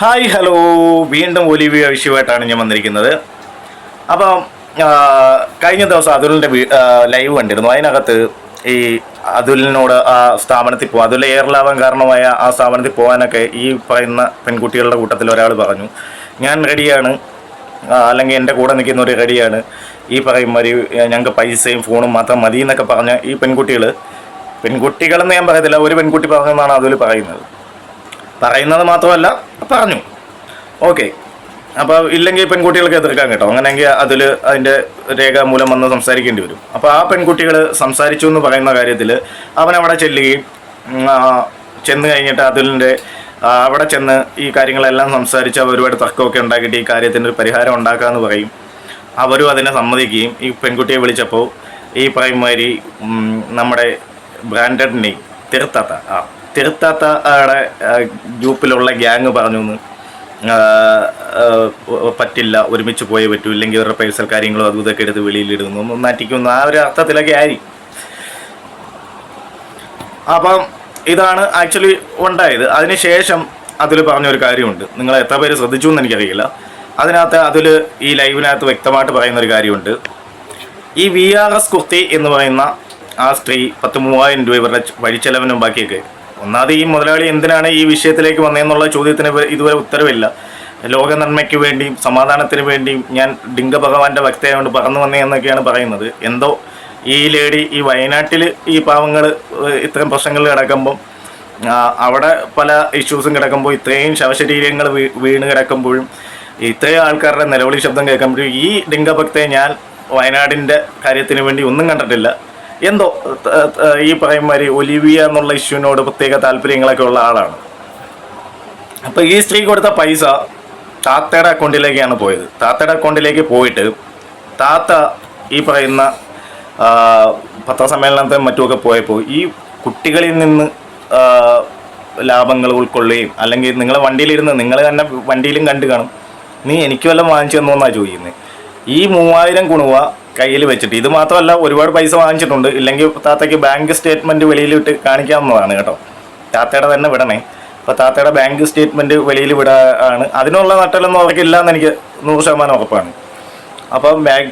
Hi hello. വീണ്ടും Olivia വിഷയമായിട്ടാണ് ഞാൻ വന്നിരിക്കുന്നത്. അപ്പം കഴിഞ്ഞ ദിവസം അതുലിന്റെ ലൈവ് കണ്ടിരുന്നു. അതിനകത്ത് ഈ അതുലിനോട് ആ സ്ഥാപനത്തിൽ പോകും അതുൽ എയറിലാവാൻ കാരണമായ ആ സ്ഥാപനത്തിൽ പോകാനൊക്കെ ഈ പറയുന്ന പെൺകുട്ടികളുടെ കൂട്ടത്തിൽ ഒരാൾ പറഞ്ഞു. ഞാൻ റെഡിയാണ് അല്ലെങ്കിൽ എന്റെ കൂടെ നിൽക്കുന്ന ഒരു റെഡിയാണ് ഈ പറയും മതി ഞങ്ങൾക്ക് പൈസയും ഫോണും മാത്രം മതി എന്നൊക്കെ പറഞ്ഞ ഈ പെൺകുട്ടികൾ പെൺകുട്ടികളെന്ന് ഞാൻ പറയത്തില്ല ഒരു പെൺകുട്ടി പറഞ്ഞെന്നാണ് അതുൽ പറയുന്നത്. പറയുന്നത് മാത്രമല്ല പറഞ്ഞു. ഓക്കെ. അപ്പോൾ ഇല്ലെങ്കിൽ പെൺകുട്ടികൾക്ക് എതിർക്കാൻ കേട്ടോ. അങ്ങനെയെങ്കിൽ അതിൽ അതിന്റെ രേഖാമൂലം വന്ന് സംസാരിക്കേണ്ടി വരും. അപ്പോൾ ആ പെൺകുട്ടികൾ സംസാരിച്ചു എന്ന് പറയുന്ന കാര്യത്തിൽ അവൻ അവിടെ ചെല്ലുകയും ചെന്ന് കഴിഞ്ഞിട്ട് അതിലിന്റെ അവിടെ ചെന്ന് ഈ കാര്യങ്ങളെല്ലാം സംസാരിച്ച് ഒരുപാട് തർക്കമൊക്കെ ഉണ്ടാക്കിയിട്ട് ഈ കാര്യത്തിന് ഒരു പരിഹാരം ഉണ്ടാക്കാമെന്ന് പറയും. അവരും അതിനെ സമ്മതിക്കുകയും ഈ പെൺകുട്ടിയെ വിളിച്ചപ്പോൾ ഈ പറയുമാതിരി നമ്മുടെ ബ്രാൻഡഡ് നെയ് തിരുത്താത്ത ആ തിരുത്താത്തയുടെ ഗ്രൂപ്പിലുള്ള ഗ്യാങ് പറഞ്ഞു പറ്റില്ല ഒരുമിച്ച് പോയേ പറ്റൂ ഇല്ലെങ്കിൽ അവരുടെ പേഴ്സൽ കാര്യങ്ങളോ അതും ഇതൊക്കെ എടുത്ത് വെളിയിലിടുന്നു ഒന്നും നാറ്റിക്കുന്നു ആ ഒരു അർത്ഥത്തിലൊക്കെ ആയി അപ്പം ഇതാണ് ആക്ച്വലി ഉണ്ടായത്. അതിനുശേഷം അതിൽ പറഞ്ഞൊരു കാര്യമുണ്ട്. നിങ്ങൾ എത്ര പേര് ശ്രദ്ധിച്ചു എന്ന് എനിക്കറിയില്ല. അതിനകത്ത് അതിൽ ഈ ലൈവിനകത്ത് വ്യക്തമായിട്ട് പറയുന്ന ഒരു കാര്യമുണ്ട്. ഈ വി ആർ എസ് കുർത്തി എന്ന് പറയുന്ന ആ സ്ത്രീ പത്ത് മൂവായിരം രൂപ ഇവരുടെ വഴിച്ചെലവിനും ബാക്കിയൊക്കെ ഒന്നാമത് ഈ മുതലാളി എന്തിനാണ് ഈ വിഷയത്തിലേക്ക് വന്നതെന്നുള്ള ചോദ്യത്തിന് ഇതുവരെ ഉത്തരവില്ല. ലോക നന്മയ്ക്ക് വേണ്ടിയും സമാധാനത്തിന് വേണ്ടിയും ഞാൻ ഡിങ്ക ഭഗവാന്റെ ഭക്തയായതുകൊണ്ട് പറന്നു വന്നേ എന്നൊക്കെയാണ് പറയുന്നത്. എന്തോ ഈ ലേഡി ഈ വയനാട്ടിൽ ഈ പാവങ്ങൾ ഇത്തരം പ്രശ്നങ്ങൾ കിടക്കുമ്പം അവിടെ പല ഇഷ്യൂസും കിടക്കുമ്പോൾ ഇത്രയും ശവശരീരങ്ങൾ വീണ് കിടക്കുമ്പോഴും ഇത്രയും ആൾക്കാരുടെ നിലവിളി ശബ്ദം കേൾക്കുമ്പോഴും ഈ ഡിങ്കഭക്തയെ ഞാൻ വയനാടിന്റെ കാര്യത്തിന് വേണ്ടി ഒന്നും കണ്ടിട്ടില്ല. എന്തോ ഈ പറയും ഈ പറയുമാതിരി ഒലിവിയ എന്നുള്ള ഇഷ്യൂവിനോട് പ്രത്യേക താല്പര്യങ്ങളൊക്കെ ഉള്ള ആളാണ്. അപ്പോൾ ഈ സ്ത്രീ കൊടുത്ത പൈസ താത്തയുടെ അക്കൗണ്ടിലേക്കാണ് പോയത്. താത്തയുടെ അക്കൗണ്ടിലേക്ക് പോയിട്ട് താത്ത ഈ പറയുന്ന പത്രസമ്മേളനത്തെ മറ്റുമൊക്കെ പോയപ്പോൾ ഈ കുട്ടികളിൽ നിന്ന് ലാഭങ്ങൾ ഉൾക്കൊള്ളുകയും അല്ലെങ്കിൽ നിങ്ങളെ വണ്ടിയിലിരുന്ന് നിങ്ങൾ തന്നെ വണ്ടിയിലും കണ്ടു കാണും നീ എനിക്ക് വല്ലതും വാങ്ങിച്ചു തന്നോന്നാണ് ചോദിക്കുന്നത് ഈ മൂവായിരം കുണുവ കയ്യിൽ വെച്ചിട്ട്. ഇത് മാത്രമല്ല ഒരുപാട് പൈസ വാങ്ങിച്ചിട്ടുണ്ട്. ഇല്ലെങ്കിൽ താത്തയ്ക്ക് ബാങ്ക് സ്റ്റേറ്റ്മെന്റ് വെളിയിലിട്ട് കാണിക്കാവുന്നതാണ് കേട്ടോ. താത്തയുടെ തന്നെ വിടണേ. അപ്പോൾ താത്തയുടെ ബാങ്ക് സ്റ്റേറ്റ്മെന്റ് വെളിയിൽ വിടാണ് അതിനുള്ള നട്ടലൊന്നും അവർക്കില്ല എന്ന് എനിക്ക് നൂറ് ശതമാനം ഉറപ്പാണ്. അപ്പം ബാങ്ക്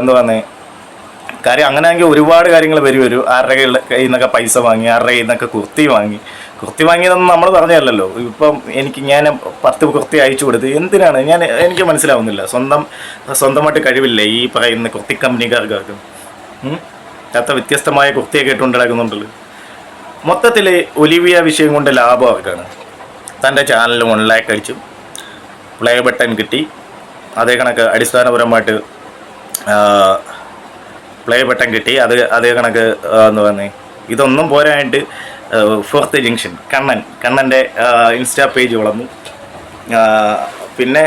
എന്താ പറയുന്നത് കാര്യം അങ്ങനെയാണെങ്കിൽ ഒരുപാട് കാര്യങ്ങൾ വരും. വരും ആരുടെ കയ്യിൽ നിന്നൊക്കെ പൈസ വാങ്ങി ആരുടെ കയ്യിൽ നിന്നൊക്കെ കുർത്തി വാങ്ങി. കുർത്തി വാങ്ങിയതൊന്നും നമ്മൾ പറഞ്ഞല്ലോ ഇപ്പം എനിക്ക് ഞാൻ പത്ത് കുർത്തി അയച്ചു കൊടുത്ത് എന്തിനാണ്? ഞാൻ എനിക്ക് മനസ്സിലാവുന്നില്ല. സ്വന്തം സ്വന്തമായിട്ട് കഴിവില്ലേ ഈ പറയുന്ന കുർത്തി കമ്പനിക്കാർക്കാർക്കും? അത്ര വ്യത്യസ്തമായ കുർത്തിയൊക്കെ ഇട്ടുകൊണ്ട് മൊത്തത്തിൽ ഒലിവിയ വിഷയം കൊണ്ട് ലാഭം അവർക്കാണ്. തന്റെ ചാനൽ വൺ ലാക്ക് അടിച്ചു പ്ലേ ബട്ടൺ കിട്ടി. അതേ കണക്ക് അടിസ്ഥാനപരമായിട്ട് പ്ലേ ബട്ടൺ കിട്ടി. അത് അതേ കണക്ക് എന്ന് പറഞ്ഞ്. ഇതൊന്നും പോരായിട്ട് ഫോർത്ത് ജംഗ്ഷൻ കണ്ണൻ. കണ്ണന്റെ ഇൻസ്റ്റാ പേജ് വളർന്നു. പിന്നെ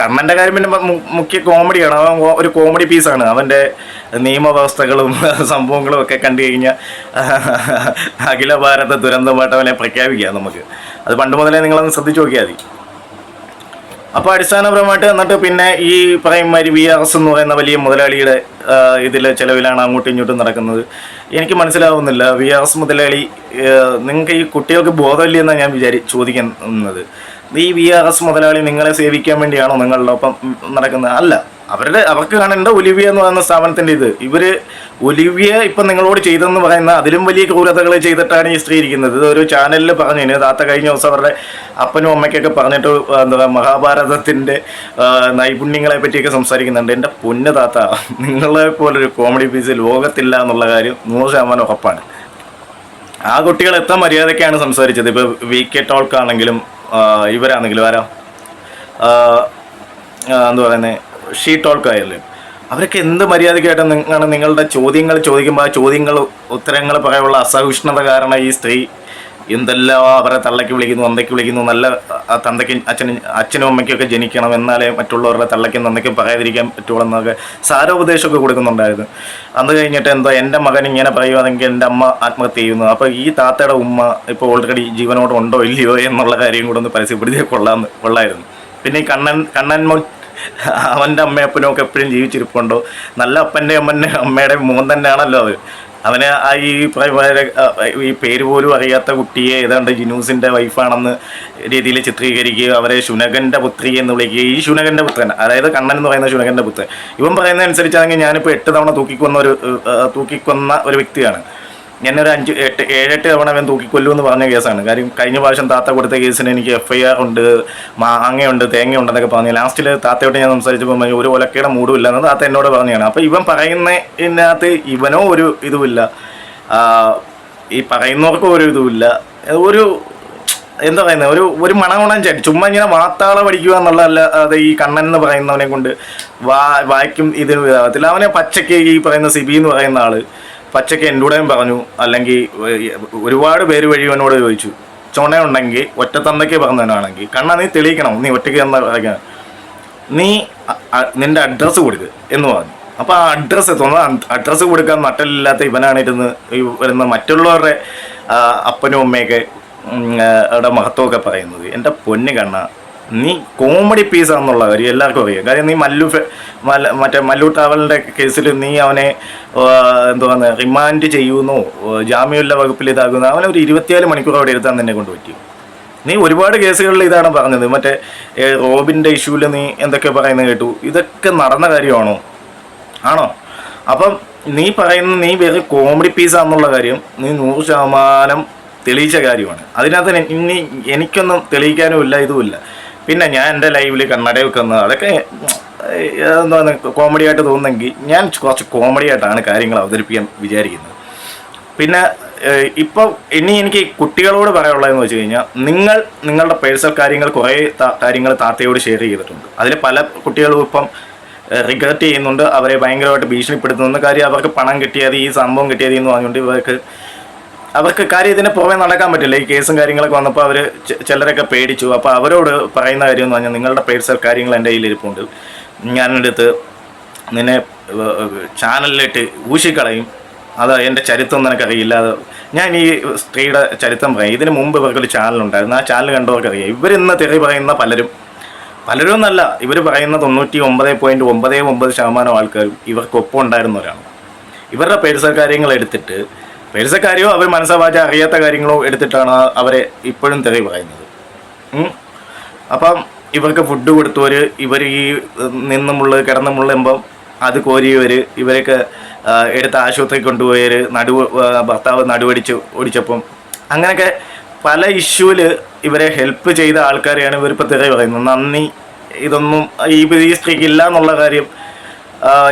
കണ്ണന്റെ കാര്യം പിന്നെ മുഖ്യ കോമഡിയാണ് അവൻ ഒരു കോമഡി പീസാണ് അവന്റെ നിയമവ്യവസ്ഥകളും സംഭവങ്ങളും ഒക്കെ കണ്ടു കഴിഞ്ഞാൽ അഖില ഭാരത ദുരന്തമായിട്ട് അവനെ പ്രഖ്യാപിക്കുക നമുക്ക്. അത് പണ്ട് മുതലേ നിങ്ങളൊന്ന് ശ്രദ്ധിച്ചു നോക്കിയാൽ മതി. അപ്പോൾ അടിസ്ഥാനപരമായിട്ട് എന്നിട്ട് പിന്നെ ഈ പറയും മാതിരി വി ആർ എസ് എന്ന് പറയുന്ന വലിയ മുതലാളിയുടെ ഇതിൽ ചിലവിലാണ് അങ്ങോട്ടും ഇങ്ങോട്ടും നടക്കുന്നത്. എനിക്ക് മനസ്സിലാവുന്നില്ല വി ആർ എസ് മുതലാളി നിങ്ങൾക്ക് ഈ കുട്ടികൾക്ക് ബോധമില്ല എന്നാണ് ഞാൻ വിചാരി ചോദിക്കുന്നത്. ഈ വി ആർ എസ് മുതലാളി നിങ്ങളെ സേവിക്കാൻ വേണ്ടിയാണോ നിങ്ങളുടെ ഒപ്പം നടക്കുന്നത്? അല്ല. അവരുടെ അവർക്ക് കാണേണ്ട ഒലിവിയ എന്ന് പറയുന്ന സ്ഥാപനത്തിന്റെ ഇത്? ഇവർ ഒലിവിയ ഇപ്പം നിങ്ങളോട് ചെയ്തെന്ന് പറയുന്ന അതിലും വലിയ ക്രൂരതകൾ ചെയ്തിട്ടാണ് ഈ സ്ത്രീ ഇരിക്കുന്നത്. ഇത് ഒരു ചാനലിൽ പറഞ്ഞതിന് താത്ത കഴിഞ്ഞ ദിവസം അവരുടെ അപ്പനും അമ്മയ്ക്കൊക്കെ പറഞ്ഞിട്ട് എന്താ മഹാഭാരതത്തിന്റെ നൈപുണ്യങ്ങളെ പറ്റിയൊക്കെ സംസാരിക്കുന്നുണ്ട്. എന്റെ പൊന്ന് താത്ത നിങ്ങളെ പോലൊരു കോമഡി പീസ് ലോകത്തില്ല എന്നുള്ള കാര്യം നൂറ് ശതമാനം ഉറപ്പാണ്. ആ കുട്ടികൾ എത്ര മര്യാദയ്ക്കാണ് സംസാരിച്ചത്? ഇപ്പോൾ വി കെ ടോൾക്ക് ആണെങ്കിലും ഇവരാണെങ്കിലും ആരാ? എന്താ പറയുന്നത് ഷീ ടോൾക്ക് ആയാലും. അവരൊക്കെ എന്ത് മര്യാദയ്ക്കായിട്ട് നിങ്ങളാണ് നിങ്ങളുടെ ചോദ്യങ്ങൾ ചോദിക്കുമ്പോൾ ആ ചോദ്യങ്ങൾ ഉത്തരങ്ങൾ പറയാനുള്ള അസഹിഷ്ണുത കാരണം ഈ സ്ത്രീ എന്തെല്ലാം അവരെ തള്ളയ്ക്ക് വിളിക്കുന്നു തന്തയ്ക്ക് വിളിക്കുന്നു നല്ല തന്തയ്ക്ക് അച്ഛനും അച്ഛനും അമ്മയ്ക്കൊക്കെ ജനിക്കണം എന്നാലേ മറ്റുള്ളവരുടെ തള്ളയ്ക്കും തന്തയ്ക്കും പറയാതിരിക്കാൻ പറ്റുള്ളൂ എന്നൊക്കെ സാരോപദേശമൊക്കെ കൊടുക്കുന്നുണ്ടായിരുന്നു. അന്ന് കഴിഞ്ഞിട്ട് എന്തോ എന്റെ മകൻ ഇങ്ങനെ പറയുവാണെങ്കിൽ എന്റെ അമ്മ ആത്മഹത്യ ചെയ്യുന്നു. അപ്പോൾ ഈ താത്തയുടെ ഉമ്മ ഇപ്പോൾ ഓൾറെഡി ജീവനോട് ഉണ്ടോ ഇല്ലയോ എന്നുള്ള കാര്യം കൂടെ ഒന്ന് പരസ്യപ്പെടുത്തിയാൽ കൊള്ളാന്ന് കൊള്ളായിരുന്നു. പിന്നെ ഈ കണ്ണൻ കണ്ണൻ അവന്റെ അമ്മയപ്പനും ഒക്കെ എപ്പോഴും ജീവിച്ചിരിപ്പുണ്ടോ. നല്ല അപ്പന്റെ അമ്മന്റെ അമ്മയുടെ മോൻ തന്നെയാണല്ലോ അത്. അവന് ആ ഈ ഈ പേര് പോലും അറിയാത്ത കുട്ടിയെ ഏതാണ്ട് ജിനൂസിന്റെ വൈഫാണെന്ന് രീതിയിൽ ചിത്രീകരിക്കുക അവരെ ശുനകന്റെ പുത്രി എന്ന് വിളിക്കുക ഈ ശുനകന്റെ പുത്രൻ അതായത് കണ്ണൻ എന്ന് പറയുന്ന ശുനകന്റെ പുത്രൻ. ഇവൻ പറയുന്ന അനുസരിച്ചാണെങ്കിൽ ഞാനിപ്പോൾ എട്ട് തവണ തൂക്കിക്കൊന്ന ഒരു തൂക്കിക്കൊന്ന ഒരു വ്യക്തിയാണ്. ഒരു അഞ്ച് എട്ട് ഏഴെട്ട് തവണ അവൻ തൂക്കിക്കൊല്ലു എന്ന് പറഞ്ഞ കേസാണ്. കാര്യം കഴിഞ്ഞ പ്രാവശ്യം താത്ത കൊടുത്ത കേസിന് എനിക്ക് എഫ് ഐ ആർ ഉണ്ട് മാങ്ങയുണ്ട് തേങ്ങയുണ്ടെന്നൊക്കെ പറഞ്ഞു. ലാസ്റ്റിൽ താത്തയോട്ട് ഞാൻ സംസാരിച്ചപ്പോൾ ഒരു ഒലക്കയുടെ മൂടുമില്ല ഇല്ലെന്ന് താത്ത എന്നോട് പറഞ്ഞതാണ്. അപ്പോൾ ഇവൻ പറയുന്നതിനകത്ത് ഇവനോ ഒരു ഇതുമില്ല. ഈ പറയുന്നവർക്കും ഒരു ഇതുമില്ല. ഒരു എന്താ പറയുന്നത് ഒരു ഒരു മണമുണൻ ചാടി ചുമ്മാ ഇങ്ങനെ വാത്താള പഠിക്കുക എന്നുള്ളതല്ല അത് ഈ കണ്ണൻ എന്ന് പറയുന്നവനെ കൊണ്ട് വാ വായിക്കും ഇതിന് ഇതാകത്തില്ല അവനെ പച്ചയ്ക്ക് ഈ പറയുന്ന സിബി എന്ന് പറയുന്ന ആൾ. പച്ചയ്ക്ക് കൂടെയും പറഞ്ഞു. അല്ലെങ്കിൽ ഒരുപാട് പേര് വഴി എന്നോട് ചോദിച്ചു. ചുണയുണ്ടെങ്കിൽ ഒറ്റത്തന്തയ്ക്ക് പറഞ്ഞവനാണെങ്കിൽ കണ്ണ നീ തെളിയിക്കണം. നീ ഒറ്റയ്ക്ക് തന്ന നീ നിന്റെ അഡ്രസ്സ് കൊടുക്ക് എന്ന് പറഞ്ഞു. അപ്പൊ ആ അഡ്രസ്സ് തോന്നുന്നു അഡ്രസ്സ് കൊടുക്കാൻ നട്ടലില്ലാത്ത ഇവനാണ് ഇരുന്ന് ഈ വരുന്ന മറ്റുള്ളവരുടെ അപ്പനും അമ്മയൊക്കെ അവിടെ മഹത്വമൊക്കെ പറയുന്നത്. എന്റെ പൊന്ന് കണ്ണ നീ കോമഡി പീസ് ആണെന്നുള്ള കാര്യം എല്ലാവർക്കും അറിയാം. കാര്യം നീ മല്ലു മറ്റേ മല്ലു ട്രാവലിന്റെ കേസിൽ നീ അവനെ എന്തുവാന്ന് റിമാൻഡ് ചെയ്യുന്നു. ജാമ്യമില്ല വകുപ്പിൽ ഇതാകുന്നു. അവനെ ഒരു ഇരുപത്തിനാല് മണിക്കൂർ അവിടെ ഇരുത്താൻ തന്നെ കൊണ്ട് പറ്റും നീ ഒരുപാട് കേസുകളിൽ ഇതാണ് പറഞ്ഞത്. മറ്റേ റോബിന്റെ ഇഷ്യൂവിൽ നീ എന്തൊക്കെ പറയുന്നത് കേട്ടു. ഇതൊക്കെ നടന്ന കാര്യമാണോ? ആണോ? അപ്പം നീ പറയുന്ന നീ വേറെ കോമഡി പീസ് ആണെന്നുള്ള കാര്യം നീ നൂറ് ശതമാനം തെളിയിച്ച കാര്യമാണ്. അതിനകത്ത് ഇനി എനിക്കൊന്നും തെളിയിക്കാനും ഇല്ല ഇതുമില്ല പിന്നെ ഞാൻ എന്റെ ലൈവിൽ കണ്ണട വെക്കുന്നത് അതൊക്കെ എന്താണ് കോമഡി ആയിട്ട് തോന്നുന്നെങ്കിൽ ഞാൻ കുറച്ച് കോമഡി ആയിട്ടാണ് കാര്യങ്ങൾ അവതരിപ്പിക്കാൻ വിചാരിക്കുന്നത്. പിന്നെ ഇപ്പോൾ ഇനി എനിക്ക് കുട്ടികളോട് പറയാനുള്ളതെന്ന് വെച്ച് കഴിഞ്ഞാൽ നിങ്ങൾ നിങ്ങളുടെ പേഴ്സണൽ കാര്യങ്ങൾ കുറേ കാര്യങ്ങൾ താത്തയോട് ഷെയർ ചെയ്തിട്ടുണ്ട്. അതിൽ പല കുട്ടികളും ഇപ്പം റിഗ്രറ്റ് ചെയ്യുന്നുണ്ട്. അവരെ ഭയങ്കരമായിട്ട് ഭീഷണിപ്പെടുത്തുന്നുണ്ട്. കാര്യം അവർക്ക് പണം കിട്ടിയത് ഈ സംഭവം കിട്ടിയത് എന്ന് പറഞ്ഞുകൊണ്ട് ഇവർക്ക് അവർക്ക് കാര്യം ഇതിന് പുറമെ നടക്കാൻ പറ്റില്ല. ഈ കേസും കാര്യങ്ങളൊക്കെ വന്നപ്പോൾ അവർ ചിലരൊക്കെ പേടിച്ചു. അപ്പോൾ അവരോട് പറയുന്ന കാര്യം എന്ന് പറഞ്ഞാൽ നിങ്ങളുടെ പേഴ്സൽ കാര്യങ്ങൾ എന്റെ കയ്യിൽ ഇരിപ്പുണ്ട് ഞാനെടുത്ത് നിന്നെ ചാനലിലിട്ട് ഊശിക്കളയും. അത് എന്റെ ചരിത്രം നിനക്കറിയില്ല അത് ഞാൻ ഈ സ്ത്രീയുടെ ചരിത്രം പറയും. ഇതിന് മുമ്പ് ഇവർക്കൊരു ചാനലുണ്ടായിരുന്നു. ആ ചാനൽ കണ്ടവർക്കറിയാം ഇവരിന്ന് തെറി പറയുന്ന പലരും പലരും എന്നല്ല. ഇവർ പറയുന്ന തൊണ്ണൂറ്റി ഒമ്പത് പോയിന്റ് ഒമ്പത് ഒമ്പത് ശതമാനം ആൾക്കാരും ഇവർക്കൊപ്പം ഉണ്ടായിരുന്നവരാണ് ഇവരുടെ പേഴ്സൽ കാര്യങ്ങൾ എടുത്തിട്ട് പേഴ്സൽ കാര്യമോ അവർ മനസ്സവാച അറിയാത്ത കാര്യങ്ങളോ എടുത്തിട്ടാണ് അവരെ ഇപ്പോഴും തെറി പറയുന്നത്. അപ്പം ഇവർക്ക് ഫുഡ് കൊടുത്തവർ ഇവർ ഈ നിന്നുമുള്ള കിടന്നുമുള്ളുമ്പം അത് കോരിയവർ ഇവരൊക്കെ എടുത്ത് ആശുപത്രി കൊണ്ടുപോയവർ നടുവ് ഭർത്താവ് നടുവടിച്ച് ഓടിച്ചപ്പം അങ്ങനെയൊക്കെ പല ഇഷ്യൂവിൽ ഇവരെ ഹെൽപ്പ് ചെയ്ത ആൾക്കാരെയാണ് ഇവരിപ്പോൾ തെറി പറയുന്നത്. നന്ദി ഇതൊന്നും ഈ സ്ത്രീക്ക് ഇല്ല എന്നുള്ള കാര്യം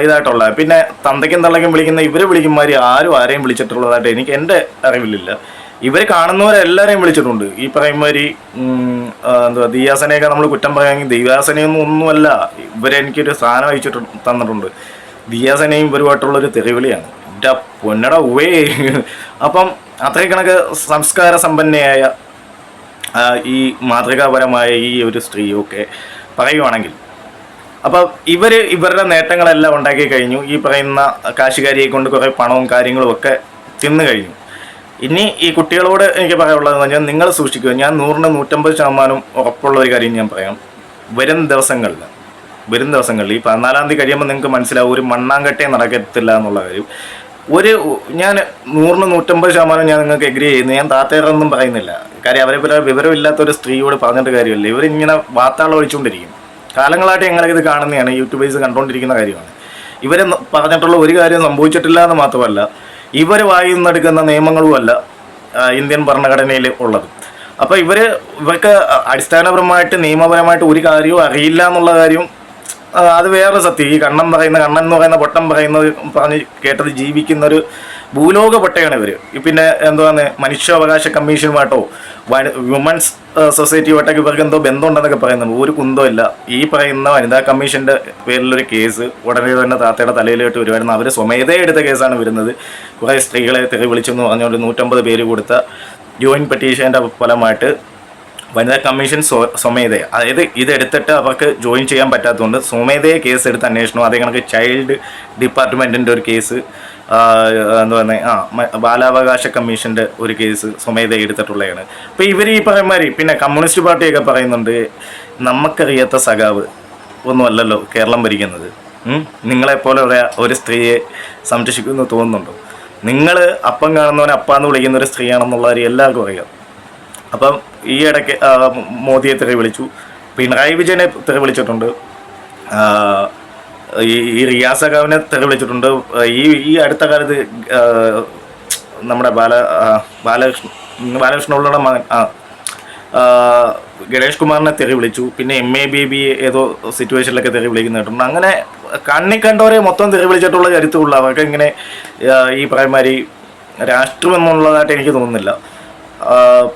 ഇതായിട്ടുള്ള. പിന്നെ തന്തയ്ക്കും തള്ളയ്ക്കും വിളിക്കുന്ന ഇവരെ വിളിക്കുമാതിരി ആരും ആരെയും വിളിച്ചിട്ടുള്ളതായിട്ട് എനിക്ക് എന്റെ അറിവിലില്ല. ഇവർ കാണുന്നവരെല്ലാവരെയും വിളിച്ചിട്ടുണ്ട്. ഈ പറയുമാതിരി എന്തുവാ ദിയാസനെയൊക്കെ നമ്മൾ കുറ്റം പറയുകയാണെങ്കിൽ ദിയാസനയൊന്നും ഒന്നുമല്ല. ഇവരെനിക്കൊരു സാധനം അയച്ചിട്ട് തന്നിട്ടുണ്ട്. ദിയാസനയും ഇവരുമായിട്ടുള്ളൊരു തെറിവിളിയാണ്. എന്റെ പൊന്നട ഉവേ അപ്പം അത്രയും കണക്ക് സംസ്കാര സമ്പന്നയായ ഈ മാതൃകാപരമായ ഈ ഒരു സ്ത്രീയൊക്കെ പറയുവാണെങ്കിൽ അപ്പോൾ ഇവർ ഇവരുടെ നേട്ടങ്ങളെല്ലാം ഉണ്ടാക്കി കഴിഞ്ഞു. ഈ പറയുന്ന കാശുകാരിയെ കൊണ്ട് കുറേ പണവും കാര്യങ്ങളും ഒക്കെ തിന്നു കഴിഞ്ഞു. ഇനി ഈ കുട്ടികളോട് എനിക്ക് പറയാനുള്ളതെന്ന് പറഞ്ഞാൽ നിങ്ങൾ സൂക്ഷിക്കുക. ഞാൻ നൂറിന് നൂറ്റമ്പത് ശതമാനം ഉറപ്പുള്ള ഒരു കാര്യം ഞാൻ പറയാം. വരും ദിവസങ്ങളിൽ വരും ദിവസങ്ങളിൽ ഈ പതിനാലാം തീയതി കഴിയുമ്പോൾ നിങ്ങൾക്ക് മനസ്സിലാവും ഒരു മണ്ണാങ്കട്ടേ നടക്കത്തില്ല എന്നുള്ള കാര്യം. ഒരു ഞാൻ നൂറിന് നൂറ്റമ്പത് ശതമാനം ഞാൻ നിങ്ങൾക്ക് എഗ്രി ചെയ്യുന്നു. ഞാൻ താത്തേറൊന്നും പറയുന്നില്ല. കാര്യം അവരെ വിവരമില്ലാത്ത ഒരു സ്ത്രീയോട് പറഞ്ഞിട്ട് കാര്യമില്ല. ഇവരിങ്ങനെ വാർത്തകൾ ഒഴിച്ചുകൊണ്ടിരിക്കും കാലങ്ങളായിട്ട് ഇത് കാണുന്നതാണ് യൂട്യൂബേഴ്സ് കണ്ടുകൊണ്ടിരിക്കുന്ന കാര്യമാണ്. ഇവർ പറഞ്ഞിട്ടുള്ള ഒരു കാര്യം സംഭവിച്ചിട്ടില്ല എന്ന് മാത്രമല്ല ഇവർ വായിൽ നിന്നെടുക്കുന്ന നിയമങ്ങളുമല്ല ഇന്ത്യൻ ഭരണഘടനയിൽ ഉള്ളത്. അപ്പോൾ ഇവർ ഇവർക്ക് അടിസ്ഥാനപരമായിട്ട് നിയമപരമായിട്ട് ഒരു കാര്യവും അറിയില്ല എന്നുള്ള കാര്യം അത് വേറെ സത്യം. ഈ കണ്ണം പറയുന്ന കണ്ണൻ എന്ന് പറയുന്ന പൊട്ടം പറയുന്നത് പറഞ്ഞ് കേട്ടത് ജീവിക്കുന്ന ഒരു ഭൂലോക പൊട്ടയാണ് ഇവർ പിന്നെ എന്താണ് മനുഷ്യാവകാശ കമ്മീഷനുമായിട്ടോ വുമൻസ് സൊസൈറ്റിയുമായിട്ടൊക്കെ ഇവർക്ക് എന്തോ ബന്ധമുണ്ടെന്നൊക്കെ പറയുന്നുണ്ട് ഒരു കുന്തോ ഇല്ല. ഈ പറയുന്ന വനിതാ കമ്മീഷന്റെ പേരിലൊരു കേസ് ഉടനെ തന്നെ താത്തയുടെ തലയിലോട്ട് വരുമായിരുന്നു അവർ സ്വമേധയെ എടുത്ത കേസാണ് വരുന്നത്. കുറേ സ്ത്രീകളെ തെറി വിളിച്ചെന്ന് പറഞ്ഞുകൊണ്ട് നൂറ്റമ്പത് പേര് കൊടുത്ത ജോയിൻ പെറ്റീഷന്റെ ഫലമായിട്ട് വനിതാ കമ്മീഷൻ സ്വ- സ്വമേധയ. അതായത് ഇതെടുത്തിട്ട് അവർക്ക് ജോയിൻ ചെയ്യാൻ പറ്റാത്തതുകൊണ്ട് സ്വമേധയെ കേസ് എടുത്ത് അന്വേഷണം. അതേ കണക്ക് ചൈൽഡ് ഡിപ്പാർട്ട്മെന്റിന്റെ ഒരു കേസ്. എന്താ പറയുന്നത് ആ ബാലാവകാശ കമ്മീഷന്റെ ഒരു കേസ് സ്വമേധ എടുത്തിട്ടുള്ളതാണ്. അപ്പോൾ ഇവർ ഈ പറയുമാതിരി പിന്നെ കമ്മ്യൂണിസ്റ്റ് പാർട്ടിയൊക്കെ പറയുന്നുണ്ട് നമുക്കറിയാത്ത സഖാവ് ഒന്നുമല്ലല്ലോ കേരളം ഭരിക്കുന്നത്. നിങ്ങളെപ്പോലെ ഒരു സ്ത്രീയെ സംരക്ഷിക്കുമെന്ന് തോന്നുന്നുണ്ടോ? നിങ്ങൾ അപ്പം കാണുന്നവനെ അപ്പാന്ന് വിളിക്കുന്ന ഒരു സ്ത്രീയാണെന്നുള്ള കാര്യം എല്ലാവർക്കും അറിയാം. അപ്പം ഈ ഇടയ്ക്ക് മോദിയെ തെറി വിളിച്ചു. പിണറായി വിജയനെ തെറി വിളിച്ചിട്ടുണ്ട്. ഈ റിയാസ് സഖാവിനെ തെറി വിളിച്ചിട്ടുണ്ട് ഈ ഈ അടുത്ത കാലത്ത് നമ്മുടെ ബാല ബാലകൃഷ്ണ ബാലകൃഷ്ണപിള്ളയുടെ മകൻ ഗണേഷ് കുമാറിനെ തെറി വിളിച്ചു പിന്നെ എം എ ബി ബി ഏതോ സിറ്റുവേഷനിലൊക്കെ തെറി വിളിക്കുന്ന കേട്ടിട്ടുണ്ട്. അങ്ങനെ കണ്ണി കണ്ടവരെ മൊത്തം തെറി വിളിച്ചിട്ടുള്ള ചരിത്രമുള്ള അവർക്ക് ഇങ്ങനെ ഈ പ്രായമാരി രാഷ്ട്രമെന്നുള്ളതായിട്ട് എനിക്ക് തോന്നുന്നില്ല.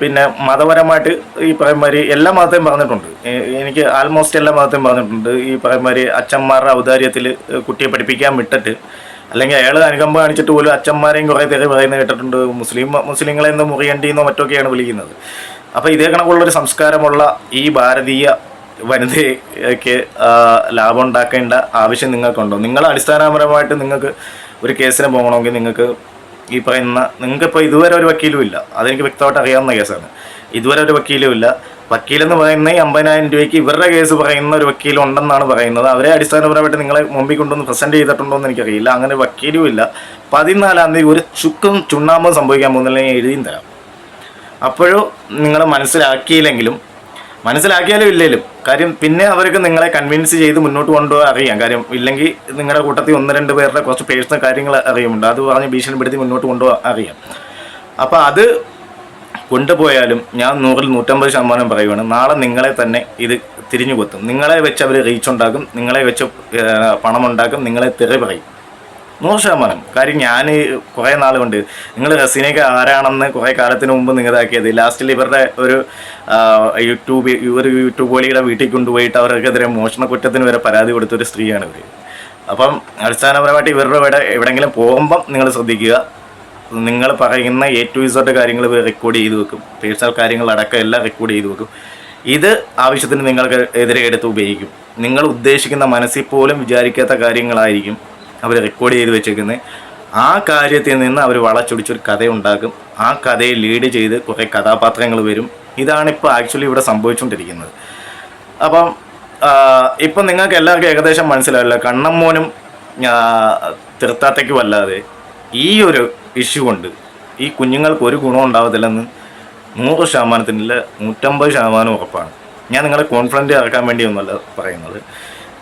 പിന്നെ മതപരമായിട്ട് ഈ പറയുമാതിരി എല്ലാ മതത്തെയും പറഞ്ഞിട്ടുണ്ട്. എനിക്ക് ആൾമോസ്റ്റ് എല്ലാ മതത്തെയും പറഞ്ഞിട്ടുണ്ട്. ഈ പറയുമാതിരി അച്ഛന്മാരുടെ ഔദാര്യത്തിൽ കുട്ടിയെ പഠിപ്പിക്കാൻ വിട്ടിട്ട് അല്ലെങ്കിൽ അയാൾ അനുകമ്പ കാണിച്ചിട്ട് പോലും അച്ഛന്മാരെയും കുറേ തെറി പറയുന്നത് കേട്ടിട്ടുണ്ട്. മുസ്ലിം മുസ്ലിങ്ങളെ നിന്ന് മുറിയണ്ടിന്നോ മറ്റൊക്കെയാണ് വിളിക്കുന്നത്. അപ്പോൾ ഇതേ കണക്കുള്ളൊരു സംസ്കാരമുള്ള ഈ ഭാരതീയ വനിതയ്ക്ക് ലാഭം ഉണ്ടാക്കേണ്ട ആവശ്യം നിങ്ങൾക്കുണ്ടോ? നിങ്ങൾ അടിസ്ഥാനപരമായിട്ട് നിങ്ങൾക്ക് ഒരു കേസിന് പോകണമെങ്കിൽ നിങ്ങൾക്ക് ഈ പറയുന്ന നിങ്ങൾക്കിപ്പോൾ ഇതുവരെ ഒരു വക്കീലും ഇല്ല. അതെനിക്ക് വ്യക്തമായിട്ട് അറിയാവുന്ന കേസാണ്. ഇതുവരെ ഒരു വക്കീലും ഇല്ല. വക്കീലെന്ന് പറയുന്ന ഈ അമ്പതിനായിരം രൂപയ്ക്ക് ഇവരുടെ കേസ് പറയുന്ന ഒരു വക്കീൽ ഉണ്ടെന്നാണ് പറയുന്നത്. അവരെ അടിസ്ഥാനപരമായിട്ട് നിങ്ങളെ മുമ്പിൽ കൊണ്ടുവന്ന് പ്രസന്റ് ചെയ്തിട്ടുണ്ടോ എന്ന് എനിക്കറിയില്ല. അങ്ങനെ വക്കീലും ഇല്ല. പതിനാലാം തീയതി ഒരു ചുക്കും ചുണ്ണാമ്പും സംഭവിക്കാൻ പോകുന്നില്ല ഞാൻ എഴുതിയും തരാം. അപ്പോഴും നിങ്ങൾ മനസ്സിലാക്കിയില്ലെങ്കിലും മനസ്സിലാക്കിയാലും ഇല്ലേലും കാര്യം പിന്നെ അവർക്ക് നിങ്ങളെ കൺവിൻസ് ചെയ്ത് മുന്നോട്ട് കൊണ്ടുപോകാൻ അറിയാം. കാര്യം ഇല്ലെങ്കിൽ നിങ്ങളുടെ കൂട്ടത്തിൽ ഒന്ന് രണ്ട് പേരുടെ കുറച്ച് പേഴ്സണൽ കാര്യങ്ങൾ അറിയുമുണ്ട്. അത് പറഞ്ഞ് ഭീഷണിപ്പെടുത്തി മുന്നോട്ട് കൊണ്ടുപോകാൻ അറിയാം. അപ്പോൾ അത് കൊണ്ടുപോയാലും ഞാൻ നൂറിൽ നൂറ്റമ്പത് ശതമാനം പറയുവാണ് നാളെ നിങ്ങളെ തന്നെ ഇത് തിരിഞ്ഞു കൊത്തും നിങ്ങളെ വെച്ച് അവർ റീച്ച് ഉണ്ടാക്കും നിങ്ങളെ വെച്ച് പണം ഉണ്ടാക്കും നിങ്ങളെ തെറി പറയും. നൂറ് ശതമാനം. കാര്യം ഞാൻ കുറേ നാൾ കൊണ്ട് നിങ്ങൾ റസീനയൊക്കെ ആരാണെന്ന് കുറേ കാലത്തിന് മുമ്പ് നിങ്ങതാക്കിയത് ലാസ്റ്റിൽ ഇവരുടെ ഒരു യൂട്യൂബ് ഒരു യൂട്യൂബ് പോലെയുടെ വീട്ടിൽ കൊണ്ടുപോയിട്ട് അവർക്കെതിരെ മോഷണ കുറ്റത്തിന് വരെ പരാതി കൊടുത്ത ഒരു സ്ത്രീയാണ് ഇവർ അപ്പം അടിസ്ഥാനപരമായിട്ട് ഇവരുടെ ഇവിടെ എവിടെയെങ്കിലും പോകുമ്പം നിങ്ങൾ ശ്രദ്ധിക്കുക. നിങ്ങൾ പറയുന്ന എ ടു ഇസോട്ട് കാര്യങ്ങൾ റെക്കോർഡ് ചെയ്ത് വെക്കും. പേഴ്സണൽ കാര്യങ്ങൾ അടക്കം എല്ലാം റെക്കോർഡ് ചെയ്ത് വെക്കും. ഇത് ആവശ്യത്തിന് നിങ്ങൾക്ക് എതിരെ എടുത്ത് ഉപയോഗിക്കും. നിങ്ങൾ ഉദ്ദേശിക്കുന്ന മനസ്സിൽ പോലും വിചാരിക്കാത്ത കാര്യങ്ങളായിരിക്കും. അവർ റെക്കോർഡ് ചെയ്ത് വെച്ചേക്കുന്നത് ആ കാര്യത്തിൽ നിന്ന് അവർ വളച്ചൊടിച്ചൊരു കഥയുണ്ടാക്കും. ആ കഥയെ ലീഡ് ചെയ്ത് കുറേ കഥാപാത്രങ്ങൾ വരും. ഇതാണ് ഇപ്പോൾ ആക്ച്വലി ഇവിടെ സംഭവിച്ചുകൊണ്ടിരിക്കുന്നത് അപ്പം ഇപ്പം നിങ്ങൾക്ക് എല്ലാവർക്കും ഏകദേശം മനസ്സിലാവില്ല കണ്ണമ്മോനും തിർത്താത്തയ്ക്കും അല്ലാതെ ഈ ഒരു ഇഷ്യൂ കൊണ്ട് ഈ കുഞ്ഞുങ്ങൾക്ക് ഒരു ഗുണം ഉണ്ടാവത്തില്ലെന്ന് നൂറ് ശതമാനത്തിനില്ല നൂറ്റമ്പത് ശതമാനം ഉറപ്പാണ്. ഞാൻ നിങ്ങളെ കോൺഫിഡന്റ് ഇറക്കാൻ വേണ്ടിയൊന്നുമല്ല പറയുന്നത്.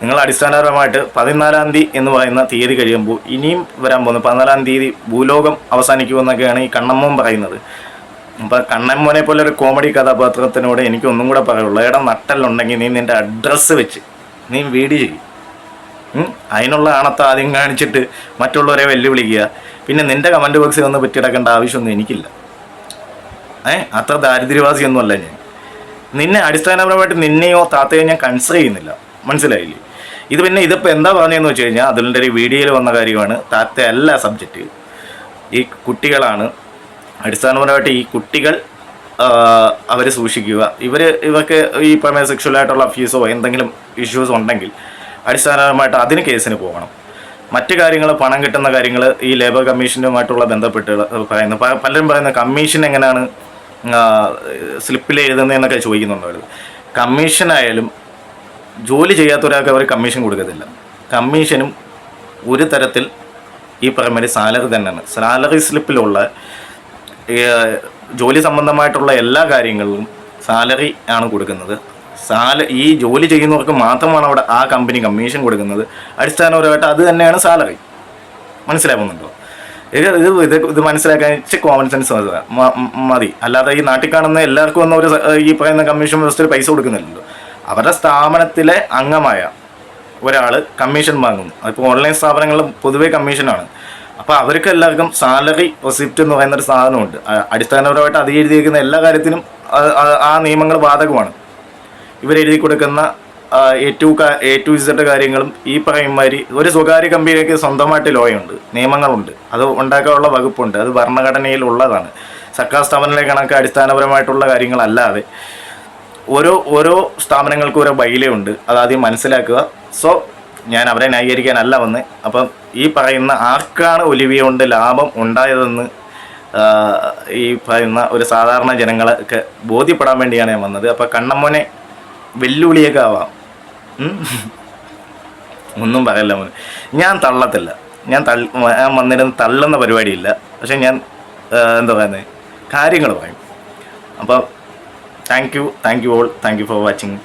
നിങ്ങൾ അടിസ്ഥാനപരമായിട്ട് പതിനാലാം തീയതി എന്ന് പറയുന്ന തീയതി കഴിയുമ്പോൾ ഇനിയും വരാൻ പോകുന്നു പതിനാലാം തീയതി ഭൂലോകം അവസാനിക്കുമെന്നൊക്കെയാണ് ഈ കണ്ണമ്മോൻ പറയുന്നത്. അപ്പം കണ്ണമ്മോനെ പോലെ ഒരു കോമഡി കഥാപാത്രത്തിനോട് എനിക്കൊന്നും കൂടെ പറയുള്ളൂ എടാ നട്ടലുണ്ടെങ്കിൽ നീ നിന്റെ അഡ്രസ്സ് വെച്ച് നീ വീഡിയോ ചെയ്യും? അതിനുള്ള ആണത്ത് ആദ്യം കാണിച്ചിട്ട് മറ്റുള്ളവരെ വെല്ലുവിളിക്കുക. പിന്നെ നിന്റെ കമന്റ് ബോക്സിൽ ഒന്ന് പറ്റിയെടുക്കേണ്ട ആവശ്യമൊന്നും എനിക്കില്ല. ഏ? അത്ര ദാരിദ്ര്യവാസിയൊന്നുമല്ല ഞാൻ. നിന്നെ അടിസ്ഥാനപരമായിട്ട് നിന്നെയോ താത്തയോ ഞാൻ കൺസിഡർ ചെയ്യുന്നില്ല. മനസ്സിലായില്ലേ? ഇത് പിന്നെ ഇതിപ്പോൾ എന്താ പറഞ്ഞതെന്ന് വെച്ച് കഴിഞ്ഞാൽ അതിന്റെ ഒരു വീഡിയോയിൽ വന്ന കാര്യമാണ്. താത്ത അല്ല സബ്ജക്റ്റ് ഈ കുട്ടികളാണ്. അടിസ്ഥാനപരമായിട്ട് ഈ കുട്ടികൾ അവർ സൂക്ഷിക്കുക. ഇവർ ഇവർക്ക് ഈ പറഞ്ഞ സെക്ഷുവലായിട്ടുള്ള അഫ്യൂസോ എന്തെങ്കിലും ഇഷ്യൂസ് ഉണ്ടെങ്കിൽ അടിസ്ഥാനപരമായിട്ട് അതിന് കേസിന് പോകണം. മറ്റു കാര്യങ്ങൾ പണം കിട്ടുന്ന കാര്യങ്ങൾ ഈ ലേബർ കമ്മീഷനുമായിട്ടുള്ള ബന്ധപ്പെട്ട് പറയുന്നത് പ- പലരും പറയുന്ന കമ്മീഷൻ എങ്ങനെയാണ് സ്ലിപ്പിൽ എഴുതുന്നതെന്നൊക്കെ ചോദിക്കുന്നുണ്ട് അവർ കമ്മീഷനായാലും ജോലി ചെയ്യാത്ത ഒരാൾക്ക് അവർ കമ്മീഷൻ കൊടുക്കത്തില്ല. കമ്മീഷനും ഒരു തരത്തിൽ ഈ പറയുന്ന സാലറി തന്നെയാണ്. സാലറി സ്ലിപ്പിലുള്ള ജോലി സംബന്ധമായിട്ടുള്ള എല്ലാ കാര്യങ്ങളിലും സാലറി ആണ് കൊടുക്കുന്നത്. സാല ഈ ജോലി ചെയ്യുന്നവർക്ക് മാത്രമാണ് അവിടെ ആ കമ്പനി കമ്മീഷൻ കൊടുക്കുന്നത്. അടിസ്ഥാനപരമായിട്ട് അത് തന്നെയാണ് സാലറി മനസ്സിലാവുന്നുണ്ടോ? ഇത് ഇത് ഇത് മനസ്സിലാക്കാൻ ഇച്ചിരി കോമൺ സെൻസ് മതി. അല്ലാതെ ഈ നാട്ടിൽ കാണുന്ന എല്ലാവർക്കും ഒന്നും ഒരു ഈ പറയുന്ന കമ്മീഷൻ വ്യവസ്ഥയിൽ പൈസ കൊടുക്കുന്നില്ലല്ലോ. അവരുടെ സ്ഥാപനത്തിലെ അംഗമായ ഒരാൾ കമ്മീഷൻ വാങ്ങുന്നു. അതിപ്പോൾ ഓൺലൈൻ സ്ഥാപനങ്ങളിൽ പൊതുവേ കമ്മീഷനാണ് അപ്പോൾ അവർക്ക് എല്ലാവർക്കും സാലറി റെസിപ്റ്റ് എന്ന് പറയുന്ന ഒരു സാധനമുണ്ട്. അടിസ്ഥാനപരമായിട്ട് അത് എഴുതിയിരിക്കുന്ന എല്ലാ കാര്യത്തിനും ആ നിയമങ്ങൾ ബാധകമാണ്. ഇവരെഴുതി കൊടുക്കുന്ന A to A to Z കാര്യങ്ങളും ഈ പറയുമാതിരി ഒരു സ്വകാര്യ കമ്പനിക്ക് സ്വന്തമായിട്ട് ലോയുണ്ട്. നിയമങ്ങളുണ്ട്. അത് ഉണ്ടാക്കാനുള്ള വകുപ്പുണ്ട്. അത് ഭരണഘടനയിൽ ഉള്ളതാണ്. സർക്കാർ സ്ഥാപനങ്ങളെ കണക്ക് അടിസ്ഥാനപരമായിട്ടുള്ള കാര്യങ്ങളല്ലാതെ ഓരോ ഓരോ സ്ഥാപനങ്ങൾക്കും ഓരോ ബൈലയുണ്ട് അതാദ്യം മനസ്സിലാക്കുക. സോ ഞാൻ അവരെ ന്യായീകരിക്കാനല്ല വന്ന്. അപ്പം ഈ പറയുന്ന ആർക്കാണ് ഒലിവിയ കൊണ്ട് ലാഭം ഉണ്ടായതെന്ന് ഈ പറയുന്ന ഒരു സാധാരണ ജനങ്ങളൊക്കെ ബോധ്യപ്പെടാൻ വേണ്ടിയാണ് ഞാൻ വന്നത്. അപ്പം കണ്ണമ്മോനെ വെല്ലുവിളിയൊക്കെ ആവാം. ഒന്നും പറയല്ല മോനെ. ഞാൻ തള്ളത്തില്ല. ഞാൻ തള്ളി ഞാൻ വന്നിരുന്ന് തള്ളുന്ന പരിപാടിയില്ല. പക്ഷെ ഞാൻ എന്താ പറയുന്നത് കാര്യങ്ങൾ പറയും. അപ്പോൾ thank you thank you all thank you for watching